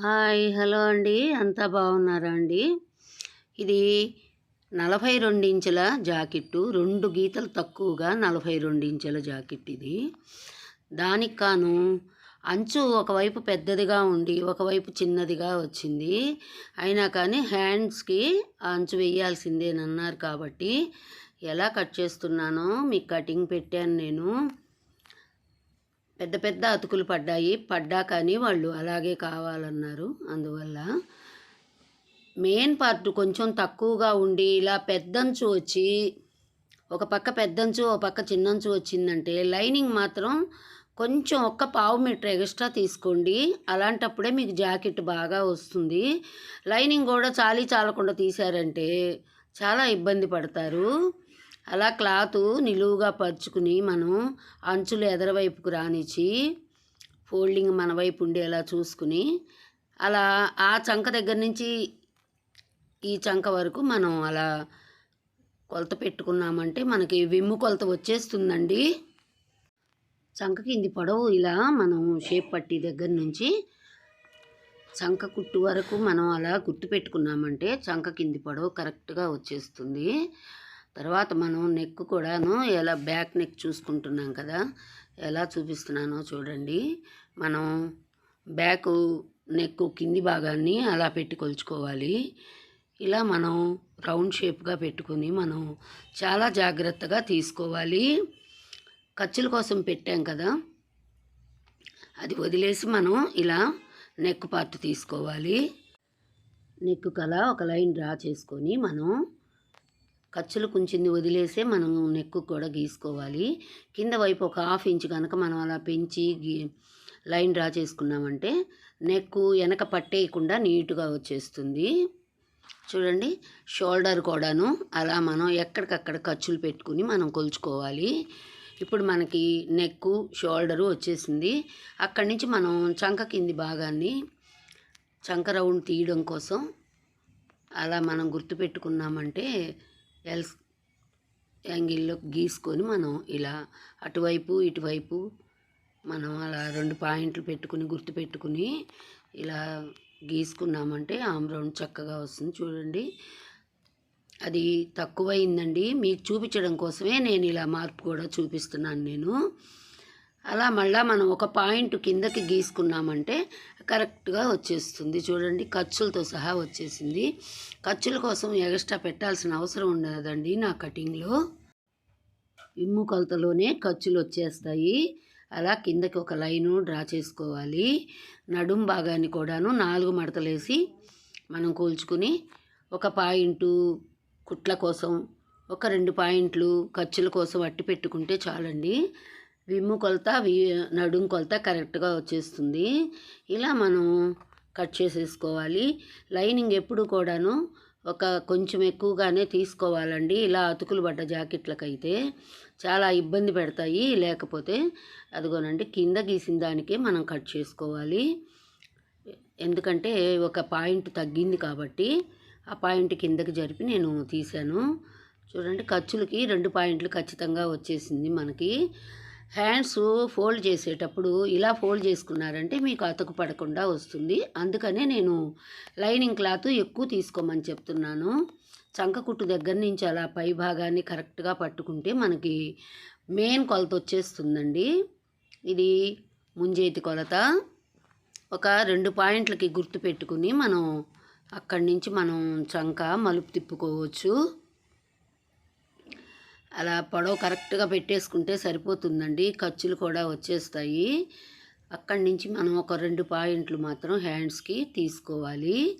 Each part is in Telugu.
హాయ్ హలో అండి. అంతా బాగున్నారా అండి? ఇది నలభై రెండు ఇంచుల జాకెట్టు. రెండు గీతలు తక్కువగా నలభై రెండు ఇంచుల జాకెట్ ఇది. దానికి కాను అంచు ఒకవైపు పెద్దదిగా ఉండి ఒకవైపు చిన్నదిగా వచ్చింది. అయినా కానీ హ్యాండ్స్కి అంచు వేయాల్సిందేనన్నారు కాబట్టి ఎలా కట్ చేస్తున్నానో మీకు కటింగ్ పెట్టాను నేను. పెద్ద పెద్ద అతుకులు పడ్డాయి. పడ్డా కానీ వాళ్ళు అలాగే కావాలన్నారు. అందువల్ల మెయిన్ పార్ట్ కొంచెం తక్కువగా ఉండి ఇలా పెద్దంచు వచ్చి ఒక పక్క పెద్దంచు ఒక పక్క చిన్నంచు వచ్చిందంటే లైనింగ్ మాత్రం కొంచెం ఒక్క పావు మీటర్ ఎక్స్ట్రా తీసుకోండి. అలాంటప్పుడే మీకు జాకెట్ బాగా వస్తుంది. లైనింగ్ కూడా చాలీ చాలకుండా తీశారంటే చాలా ఇబ్బంది పడతారు. అలా క్లాత్ నిలువుగా పరుచుకుని మనం అంచులు ఎదరవైపుకు రానిచ్చి ఫోల్డింగ్ మన వైపు ఉండేలా చూసుకుని అలా ఆ చంక దగ్గర నుంచి ఈ చంక వరకు మనం అలా కొలత పెట్టుకున్నామంటే మనకి వెమ్ము కొలత వచ్చేస్తుందండి. చంక కింది పొడవు ఇలా మనం షేప్ పట్టి దగ్గర నుంచి చంక కుట్టు వరకు మనం అలా గుర్తు పెట్టుకున్నామంటే చంక కింది పొడవు కరెక్ట్గా వచ్చేస్తుంది. తర్వాత మనం నెక్ కూడాను ఎలా బ్యాక్ నెక్ చూసుకుంటున్నాం కదా ఎలా చూపిస్తున్నానో చూడండి. మనం బ్యాక్ నెక్ కింది భాగాన్ని అలా పెట్టి కొలుచుకోవాలి. ఇలా మనం రౌండ్ షేప్గా పెట్టుకుని మనం చాలా జాగ్రత్తగా తీసుకోవాలి. ఖర్చుల కోసం పెట్టాం కదా అది వదిలేసి మనం ఇలా నెక్ పార్ట్ తీసుకోవాలి. నెక్ కల ఒక లైన్ డ్రా చేసుకొని మనం ఖర్చులు కుంచింది వదిలేసే మనం నెక్కు కూడా గీసుకోవాలి. కింద వైపు ఒక హాఫ్ ఇంచ్ కనుక మనం అలా పెంచి గీ లైన్ డ్రా చేసుకున్నామంటే నెక్కు వెనక పట్టేయకుండా నీట్గా వచ్చేస్తుంది. చూడండి షోల్డర్ కూడాను అలా మనం ఎక్కడికక్కడ ఖర్చులు పెట్టుకుని మనం కొలుచుకోవాలి. ఇప్పుడు మనకి నెక్కు షోల్డరు వచ్చేసింది. అక్కడి నుంచి మనం చంక కింది భాగాన్ని చంక రౌండ్ తీయడం కోసం అలా మనం గుర్తుపెట్టుకున్నామంటే ఎల్స్ యాంగిల్లో గీసుకొని మనం ఇలా అటువైపు ఇటువైపు మనం అలా రెండు పాయింట్లు పెట్టుకుని గుర్తు పెట్టుకుని ఇలా గీసుకున్నామంటే ఆమ్ రౌండ్ చక్కగా వస్తుంది. చూడండి. అది తక్కువైందండి. మీకు చూపించడం కోసమే నేను ఇలా మార్పు కూడా చూపిస్తున్నాను నేను. అలా మళ్ళీ మనం ఒక పాయింట్ కిందకి గీసుకున్నామంటే కరెక్ట్గా వచ్చేస్తుంది. చూడండి ఖర్చులతో సహా వచ్చేసింది. ఖర్చుల కోసం ఎక్స్ట్రా పెట్టాల్సిన అవసరం ఉండదండి నా కటింగ్లో. ఇమ్ము కొలతలోనే ఖర్చులు వచ్చేస్తాయి. అలా కిందకి ఒక లైను డ్రా చేసుకోవాలి. నడుం భాగాన్ని కూడాను నాలుగు మడతలేసి మనం కూల్చుకుని ఒక పాయింటు కుట్ల కోసం ఒక రెండు పాయింట్లు ఖర్చుల కోసం అట్టి పెట్టుకుంటే చాలండి. విమ్ము కొలత వి నడుం కొలత కరెక్ట్గా వచ్చేస్తుంది. ఇలా మనం కట్ చేసేసుకోవాలి. లైనింగ్ ఎప్పుడు కూడాను ఒక కొంచెం ఎక్కువగానే తీసుకోవాలండి. ఇలా అతుకులు పడ్డ జాకెట్లకైతే చాలా ఇబ్బంది పెడతాయి. లేకపోతే అదిగోనండి కింద గీసిన దానికే మనం కట్ చేసుకోవాలి. ఎందుకంటే ఒక పాయింట్ తగ్గింది కాబట్టి ఆ పాయింట్ కిందకి జరిపి నేను తీశాను. చూడండి ఖర్చులకి రెండు పాయింట్లు ఖచ్చితంగా వచ్చేసింది మనకి. హ్యాండ్స్ ఫోల్డ్ చేసేటప్పుడు ఇలా ఫోల్డ్ చేసుకున్నారంటే మీకు అతుకు పడకుండా వస్తుంది. అందుకనే నేను లైనింగ్ క్లాత్ ఎక్కువ తీసుకోమని చెప్తున్నాను. చంక కుట్టు దగ్గర నుంచి అలా పై భాగాన్ని కరెక్ట్గా పట్టుకుంటే మనకి మెయిన్ కొలత వచ్చేస్తుందండి. ఇది ముంజేతి కొలత. ఒక రెండు పాయింట్లకి గుర్తు పెట్టుకుని మనం అక్కడి నుంచి మనం చంక మలుపు తిప్పుకోవచ్చు. అలా పొడవు కరెక్ట్గా పెట్టేసుకుంటే సరిపోతుందండి. ఖర్చులు కూడా వచ్చేస్తాయి. అక్కడి నుంచి మనం ఒక రెండు పాయింట్లు మాత్రం హ్యాండ్స్కి తీసుకోవాలి.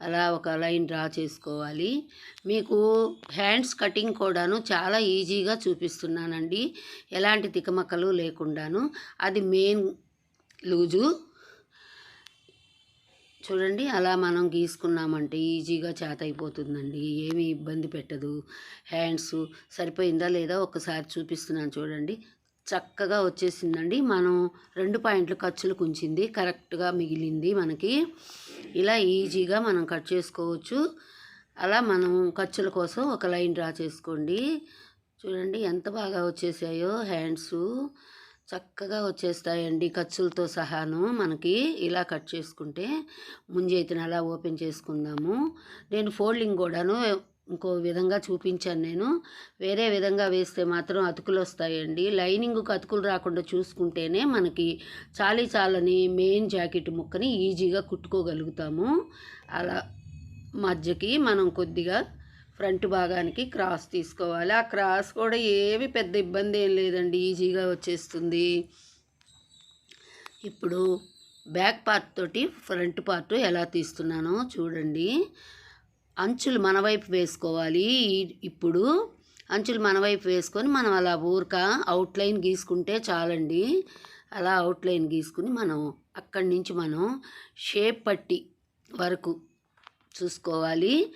అలా ఒక లైన్ డ్రా చేసుకోవాలి. మీకు హ్యాండ్స్ కటింగ్ కూడాను చాలా ఈజీగా చూపిస్తున్నానండి. ఎలాంటి తికమక్కలు లేకుండాను. అది మెయిన్ లూజు. చూడండి అలా మనం గీసుకున్నామంటే ఈజీగా చేత అయిపోతుందండి ఏమీ ఇబ్బంది పెట్టదు. హ్యాండ్స్ సరిపోయిందా లేదా ఒకసారి చూపిస్తున్నాను చూడండి. చక్కగా వచ్చేసిందండి. మనం రెండు పాయింట్లు ఖర్చులు కుంచింది కరెక్ట్గా మిగిలింది మనకి. ఇలా ఈజీగా మనం కట్ చేసుకోవచ్చు. అలా మనం ఖర్చుల కోసం ఒక లైన్ డ్రా చేసుకోండి. చూడండి ఎంత బాగా వచ్చేసాయో హ్యాండ్స్. చక్కగా వచ్చేస్తాయండి ఖర్చులతో సహాను. మనకి ఇలా కట్ చేసుకుంటే ముంజైతను అలా ఓపెన్ చేసుకుందాము. నేను ఫోల్డింగ్ కూడాను ఇంకో విధంగా చూపించాను నేను. వేరే విధంగా వేస్తే మాత్రం అతుకులు వస్తాయండి. లైనింగ్కి అతుకులు రాకుండా చూసుకుంటేనే మనకి చాలీ చాలని మెయిన్ జాకెట్ ముక్కని ఈజీగా కుట్టుకోగలుగుతాము. అలా మధ్యకి మనం కొద్దిగా ఫ్రంట్ భాగానికి క్రాస్ తీసుకోవాలి. ఆ క్రాస్ కూడా ఏమి పెద్ద ఇబ్బంది ఏం లేదండి. ఈజీగా వచ్చేస్తుంది. ఇప్పుడు బ్యాక్ పార్ట్ తోటి ఫ్రంట్ పార్ట్ ఎలా తీస్తున్నానో చూడండి. అంచులు మన వైపు వేసుకోవాలి. ఈ- ఇప్పుడు అంచులు మన వైపు వేసుకొని మనం అలా ఊరక అవుట్లైన్ గీసుకుంటే చాలండి. అలా అవుట్లైన్ గీసుకుని మనం అక్కడి నుంచి మనం షేప్ పట్టి వరకు చూసుకోవాలి.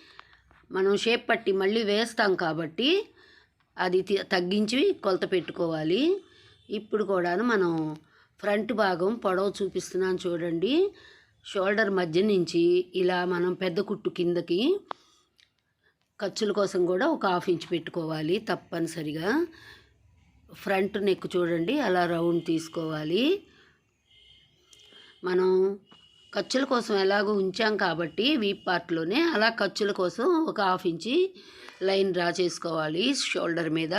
మనం షేప్ పట్టి మళ్ళీ వేస్తాం కాబట్టి అది తగ్గించి కొలత పెట్టుకోవాలి. ఇప్పుడు కూడాను మనం ఫ్రంట్ భాగం పొడవు చూపిస్తున్నాను చూడండి. షోల్డర్ మధ్య నుంచి ఇలా మనం పెద్ద కుట్టు కిందకి ఖర్చుల కోసం కూడా ఒక హాఫ్ ఇంచ్ పెట్టుకోవాలి తప్పనిసరిగా. ఫ్రంట్ నెక్ చూడండి అలా రౌండ్ తీసుకోవాలి. మనం ఖర్చుల కోసం ఎలాగో ఉంచాం కాబట్టి వీప్ పార్ట్లోనే అలా ఖర్చుల కోసం ఒక హాఫ్ ఇంచి లైన్ డ్రా చేసుకోవాలి షోల్డర్ మీద.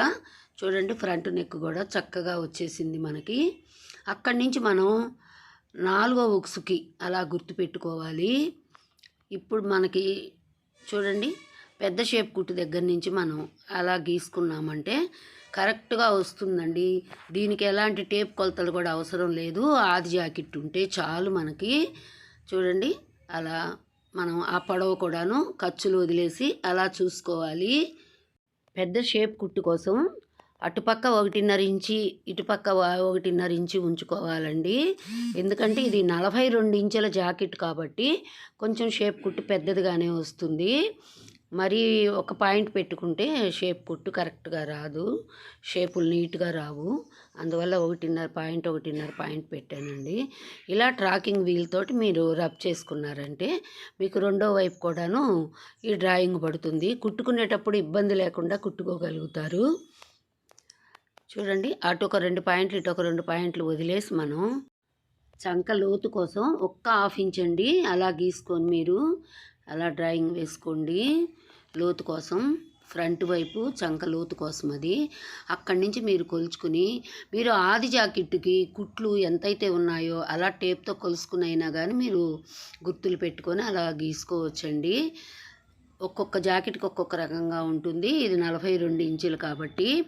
చూడండి ఫ్రంట్ నెక్ కూడా చక్కగా వచ్చేసింది మనకి. అక్కడి నుంచి మనం నాలుగో ఉక్సుకి అలా గుర్తుపెట్టుకోవాలి ఇప్పుడు మనకి చూడండి పెద్ద షేప్ కుట్టు దగ్గర నుంచి మనం అలా గీసుకున్నామంటే కరెక్ట్గా వస్తుందండి. దీనికి ఎలాంటి టేప్ కొలతలు కూడా అవసరం లేదు. ఆది జాకెట్ ఉంటే చాలు మనకి. చూడండి అలా మనం ఆ పొడవు కూడాను ఖర్చులు వదిలేసి అలా చూసుకోవాలి. పెద్ద షేప్ కుట్టు కోసం అటుపక్క ఒకటిన్నర ఇంచి ఇటుపక్క ఒకటిన్నర ఇంచి ఉంచుకోవాలండి. ఎందుకంటే ఇది నలభై రెండు ఇంచుల జాకెట్ కాబట్టి కొంచెం షేప్ కుట్టు పెద్దదిగానే వస్తుంది. మరీ ఒక పాయింట్ పెట్టుకుంటే షేప్ కుట్టు కరెక్ట్గా రాదు. షేపులు నీట్గా రావు. అందువల్ల ఒకటిన్నర పాయింట్ ఒకటిన్నర పాయింట్ పెట్టానండి. ఇలా ట్రాకింగ్ వీల్ తోటి మీరు రబ్ చేసుకున్నారంటే మీకు రెండో వైపు కూడాను ఈ డ్రాయింగ్ పడుతుంది. కుట్టుకునేటప్పుడు ఇబ్బంది లేకుండా కుట్టుకోగలుగుతారు. చూడండి అటు ఒక రెండు పాయింట్లు ఇటు ఒక రెండు పాయింట్లు వదిలేసి మనం చంక లోతు కోసం ఒక్క హాఫ్ ఇంచ్ అండి. అలా గీసుకొని మీరు అలా డ్రాయింగ్ వేసుకోండి. లోతు కోసం ఫ్రంట్ వైపు చంక లోతు కోసం అది. అక్కడి నుంచి మీరు కొలుచుకుని మీరు ఆది జాకెట్కి కుట్లు ఎంతైతే ఉన్నాయో అలా టేప్తో కొలుసుకునైనా కానీ మీరు గుర్తులు పెట్టుకొని అలా గీసుకోవచ్చండి. ఒక్కొక్క జాకెట్కి ఒక్కొక్క రకంగా ఉంటుంది. ఇది నలభై రెండు ఇంచులు కాబట్టి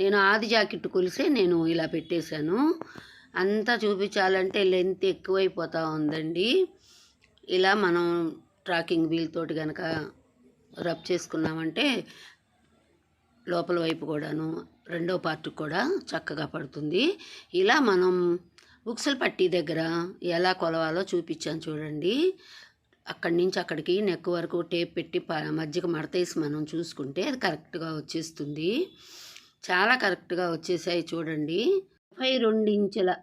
నేను ఆది జాకెట్ కొలిసే నేను ఇలా పెట్టేశాను. అంతా చూపించాలంటే లెంత్ ఎక్కువైపోతూ ఉందండి. ఇలా మనం ట్రాకింగ్ వీల్ తోటి కనుక రబ్ చేసుకున్నామంటే లోపల వైపు కూడాను రెండో పార్ట్ కూడా చక్కగా పడుతుంది. ఇలా మనం ఉక్సల్ పట్టీ దగ్గర ఎలా కొలవాలో చూపించాను చూడండి. అక్కడి నుంచి అక్కడికి నెక్ వరకు టేప్ పెట్టి ప- మధ్యకి మడతేసి మనం చూసుకుంటే అది కరెక్ట్గా వచ్చేస్తుంది. చాలా కరెక్ట్గా వచ్చేసాయి చూడండి. ముప్పై రెండు ఇంచుల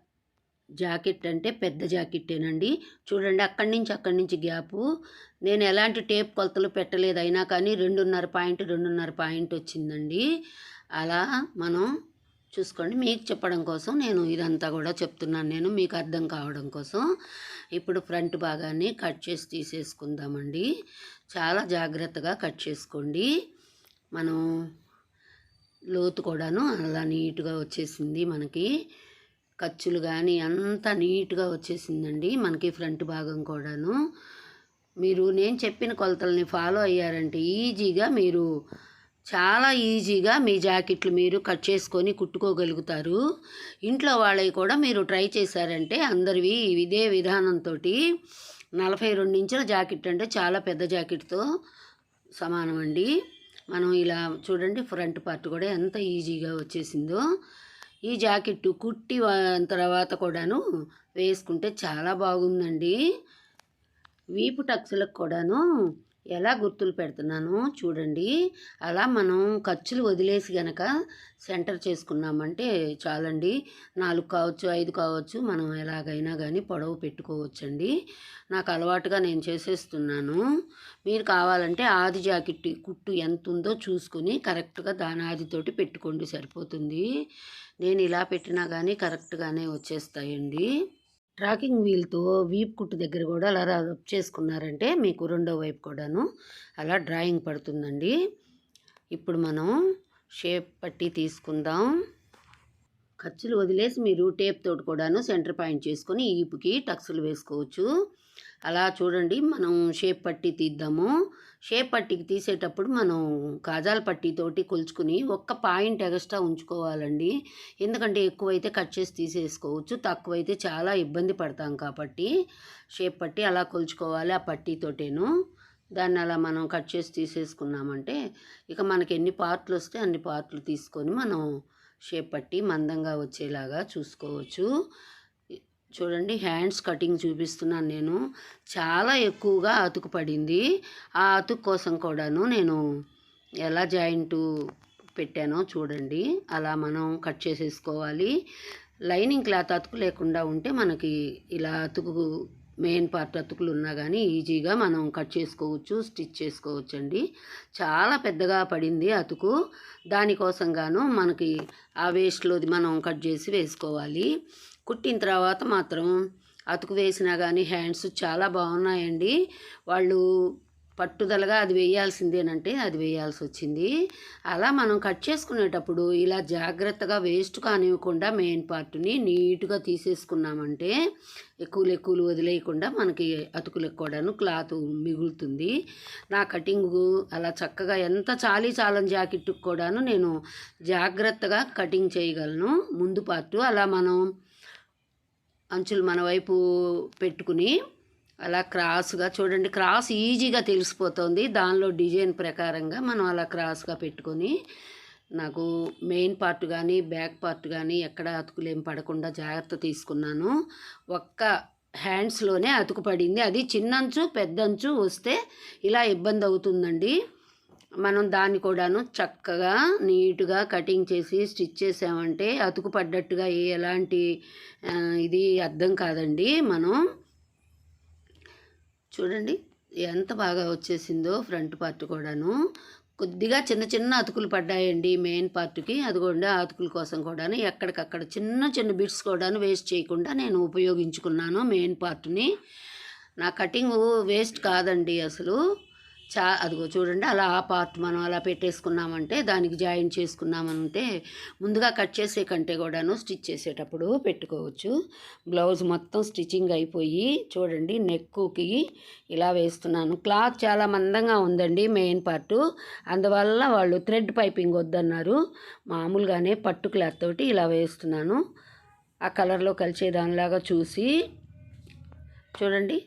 జాకెట్ అంటే పెద్ద జాకెట్టేనండి. చూడండి అక్కడి నుంచి అక్కడి నుంచి గ్యాపు. నేను ఎలాంటి టేప్ కొలతలు పెట్టలేదు. అయినా కానీ రెండున్నర పాయింట్ రెండున్నర పాయింట్ వచ్చిందండి. అలా మనం చూసుకోండి. మీకు చెప్పడం కోసం నేను ఇదంతా కూడా చెప్తున్నాను. నేను మీకు అర్థం కావడం కోసం ఇప్పుడు ఫ్రంట్ భాగాన్ని కట్ చేసి తీసేసుకుందామండి. చాలా జాగ్రత్తగా కట్ చేసుకోండి. మనం లోతు కూడాను అలా నీట్గా వచ్చేసింది మనకి. ఖర్చులు కానీ అంతా నీట్గా వచ్చేసిందండి మనకి ఫ్రంట్ భాగం కూడాను. మీరు నేను చెప్పిన కొలతల్ని ఫాలో అయ్యారంటే ఈజీగా మీరు చాలా ఈజీగా మీ జాకెట్లు మీరు కట్ చేసుకొని కుట్టుకోగలుగుతారు. ఇంట్లో వాళ్ళవి కూడా మీరు ట్రై చేశారంటే అందరివి ఇదే విధానంతో నలభై రెండు ఇంచుల జాకెట్ అంటే చాలా పెద్ద జాకెట్తో సమానం అండి మనం ఇలా చూడండి ఫ్రంట్ పార్ట్ కూడా ఎంత ఈజీగా వచ్చేసిందో. ఈ జాకెట్ కుట్టి తర్వాత కూడాను వేసుకుంటే చాలా బాగుందండి. వీపు టక్స్లకు కూడాను ఎలా గుర్తులు పెడుతున్నానో చూడండి. అలా మనం ఖర్చులు వదిలేసి గనక సెంటర్ చేసుకున్నామంటే చాలండి. నాలుగు కావచ్చు ఐదు కావచ్చు మనం ఎలాగైనా కానీ పొడవు పెట్టుకోవచ్చండి. నాకు అలవాటుగా నేను చేసేస్తున్నాను. మీరు కావాలంటే ఆది జాకెట్ కుట్టు ఎంత ఉందో చూసుకుని కరెక్ట్గా దాని ఆదితోటి పెట్టుకోండి సరిపోతుంది. నేను ఇలా పెట్టినా కానీ కరెక్ట్గానే వచ్చేస్తాయండి. ట్రాకింగ్ వీల్తో వీప్ కుట్టు దగ్గర కూడా అలా రబ్ చేసుకున్నారంటే మీకు రెండో వైపు కూడాను అలా డ్రాయింగ్ పడుతుందండి. ఇప్పుడు మనం షేప్ పట్టి తీసుకుందాం. ఖర్చులు వదిలేసి మీరు టేప్ తోటి కూడాను సెంటర్ పాయింట్ చేసుకొని ఈపుకి టక్స్లు వేసుకోవచ్చు. అలా చూడండి మనం షేప్ పట్టి తీద్దాము. షేప్ పట్టికి తీసేటప్పుడు మనం కాజాల పట్టీతోటి కొలుచుకుని ఒక్క పాయింట్ ఎగస్ట్రా ఉంచుకోవాలండి. ఎందుకంటే ఎక్కువైతే కట్ చేసి తీసేసుకోవచ్చు తక్కువైతే చాలా ఇబ్బంది పడతాం కాబట్టి షేప్ పట్టి అలా కొలుచుకోవాలి ఆ పట్టీతోటేను దాన్ని అలా మనం కట్ చేసి తీసేసుకున్నామంటే ఇక మనకి ఎన్ని పార్ట్లు వస్తే అన్ని పార్ట్లు తీసుకొని మనం షేప్ పట్టి మందంగా వచ్చేలాగా చూసుకోవచ్చు. చూడండి హ్యాండ్స్ కటింగ్ చూపిస్తున్నాను నేను. చాలా ఎక్కువగా అతుకు పడింది. ఆ అతుకు కోసం కూడాను నేను ఎలా జాయింట్ పెట్టానో చూడండి. అలా మనం కట్ చేసేసుకోవాలి. లైనింగ్ క్లాత్ అతుకు లేకుండా ఉంటే మనకి ఇలా అతుకు మెయిన్ పార్ట్ అతుకులు ఉన్నా కానీ ఈజీగా మనం కట్ చేసుకోవచ్చు స్టిచ్ చేసుకోవచ్చు అండి చాలా పెద్దగా పడింది అతుకు. దానికోసం గాను మనకి ఆ వేస్ట్లోది మనం కట్ చేసి వేసుకోవాలి. కుట్టిన తర్వాత మాత్రం అతుకు వేసినా కానీ హ్యాండ్స్ చాలా బాగున్నాయండి. వాళ్ళు పట్టుదలగా అది వేయాల్సిందేనంటే అది వేయాల్సి వచ్చింది. అలా మనం కట్ చేసుకునేటప్పుడు ఇలా జాగ్రత్తగా వేస్ట్ కానివ్వకుండా మెయిన్ పార్ట్ని నీట్గా తీసేసుకున్నామంటే ఎక్కువలు ఎక్కువలు వదిలేయకుండా మనకి అతుకులకు కూడాను క్లాత్ మిగులుతుంది. నా కటింగు అలా చక్కగా ఎంత చాలీ చాలని జాకెట్కి కూడాను నేను జాగ్రత్తగా కటింగ్ చేయగలను. ముందు పార్టు అలా మనం అంచులు మన వైపు పెట్టుకుని అలా క్రాస్గా చూడండి క్రాస్ ఈజీగా తెలిసిపోతుంది. దానిలో డిజైన్ ప్రకారంగా మనం అలా క్రాస్గా పెట్టుకొని నాకు మెయిన్ పార్ట్ కానీ బ్యాక్ పార్ట్ కానీ ఎక్కడ అతుకులేం పడకుండా జాగ్రత్త తీసుకున్నాను. ఒక్క హ్యాండ్స్లోనే అతుకు పడింది. అది చిన్నంచు పెద్దంచు వస్తే ఇలా ఇబ్బంది అవుతుందండి. మనం దాన్ని కూడాను చక్కగా నీట్గా కటింగ్ చేసి స్టిచ్ చేసామంటే అతుకు పడ్డట్టుగా ఎలాంటి ఇది అర్థం కాదండి. మనం చూడండి ఎంత బాగా వచ్చేసిందో ఫ్రంట్ పార్ట్ కూడాను. కొద్దిగా చిన్న చిన్న అతుకులు పడ్డాయండి మెయిన్ పార్ట్కి. అదిగోండి ఆ అతుకుల కోసం కూడాను ఎక్కడికక్కడ చిన్న చిన్న బిట్స్ కూడాను వేస్ట్ చేయకుండా నేను ఉపయోగించుకున్నాను మెయిన్ పార్ట్ని. నా కటింగ్ వేస్ట్ కాదండి అసలు. చా అదిగో చూడండి అలా ఆ పార్ట్ మనం అలా పెట్టేసుకున్నామంటే దానికి జాయిన్ చేసుకున్నామంటే ముందుగా కట్ చేసే కంటే కూడాను స్టిచ్ చేసేటప్పుడు పెట్టుకోవచ్చు. బ్లౌజ్ మొత్తం స్టిచ్చింగ్ అయిపోయి చూడండి నెక్కుకి ఇలా వేస్తున్నాను. క్లాత్ చాలా మందంగా ఉందండి మెయిన్ పార్ట్. అందువల్ల వాళ్ళు థ్రెడ్ పైపింగ్ వద్దన్నారు. మామూలుగానే పట్టు క్లాత్ తోటి ఇలా వేస్తున్నాను. ఆ కలర్లో కలిసే దానిలాగా చూసి చూడండి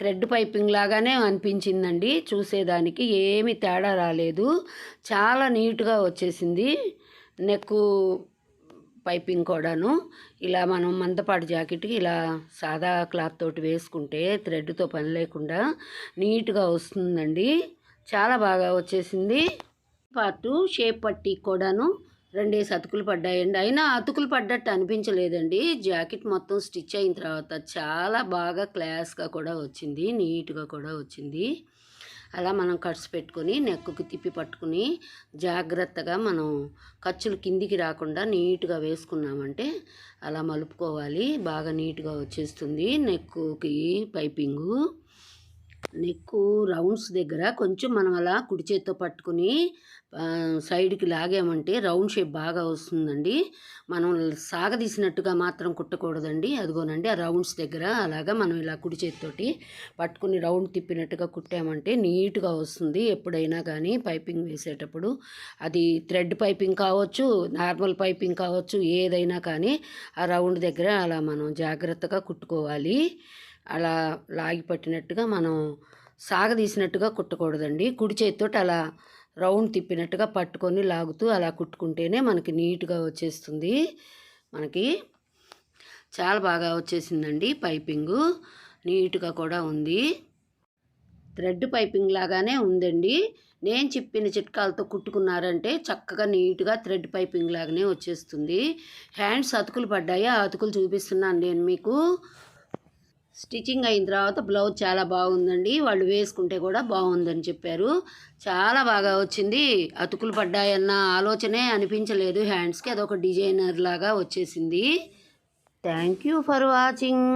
థ్రెడ్ పైపింగ్ లాగానే అనిపించిందండి. చూసేదానికి ఏమి తేడా రాలేదు. చాలా నీట్గా వచ్చేసింది నెక్ పైపింగ్ కూడాను. ఇలా మనం మందపాటి జాకెట్కి ఇలా సాదా క్లాత్ తోటి వేసుకుంటే థ్రెడ్తో పని లేకుండా నీట్గా వస్తుందండి. చాలా బాగా వచ్చేసింది. పార్టు షేప్ పట్టి కూడాను రెండేసి అతుకులు పడ్డాయండి. అయినా అతుకులు పడ్డట్టు అనిపించలేదండి. జాకెట్ మొత్తం స్టిచ్ అయిన తర్వాత చాలా బాగా క్లాస్గా కూడా వచ్చింది. నీట్గా కూడా వచ్చింది. అలా మనం కట్స్ పెట్టుకొని నెక్కుకి తిప్పి పట్టుకుని జాగ్రత్తగా మనం ఖర్చులు కిందికి రాకుండా నీట్గా వేసుకున్నామంటే అలా మలుపుకోవాలి. బాగా నీట్గా వచ్చేస్తుంది. నెక్కుకి పైపింగు. నెక్ రౌండ్స్ దగ్గర కొంచెం మనం అలా కుడి చేత్తో పట్టుకుని సైడ్కి లాగామంటే రౌండ్ షేప్ బాగా వస్తుందండి. మనం సాగదీసినట్టుగా మాత్రం కుట్టకూడదండి. అదిగోనండి ఆ రౌండ్స్ దగ్గర అలాగా మనం ఇలా కుడి చేతితోటి పట్టుకుని రౌండ్ తిప్పినట్టుగా కుట్టామంటే నీట్గా వస్తుంది. ఎప్పుడైనా కానీ పైపింగ్ వేసేటప్పుడు. అది థ్రెడ్ పైపింగ్ కావచ్చు నార్మల్ పైపింగ్ కావచ్చు ఏదైనా కానీ ఆ రౌండ్ దగ్గర అలా మనం జాగ్రత్తగా కుట్టుకోవాలి. అలా లాగి పట్టినట్టుగా మనం సాగదీసినట్టుగా కుట్టకూడదండి. కుడి చేతితో అలా రౌండ్ తిప్పినట్టుగా పట్టుకొని లాగుతూ అలా కుట్టుకుంటేనే మనకి నీట్గా వచ్చేస్తుంది. మనకి చాలా బాగా వచ్చేసిందండి పైపింగు. నీట్గా కూడా ఉంది. థ్రెడ్ పైపింగ్ లాగానే ఉందండి. నేను చెప్పిన చిట్కాలతో కుట్టుకున్నారంటే చక్కగా నీట్గా థ్రెడ్ పైపింగ్ లాగానే వచ్చేస్తుంది. హ్యాండ్స్ అతుకులు పడ్డాయి? ఆ అతుకులు చూపిస్తున్నాను నేను మీకు. స్టిచ్చింగ్ అయిన తర్వాత బ్లౌజ్ చాలా బాగుందండి. వాళ్ళు వేసుకుంటే కూడా బాగుందని చెప్పారు. చాలా బాగా వచ్చింది. అతుకులు పడ్డాయన్న ఆలోచనే అనిపించలేదు. హ్యాండ్స్కి అదొక డిజైనర్ లాగా వచ్చేసింది. Thank you for watching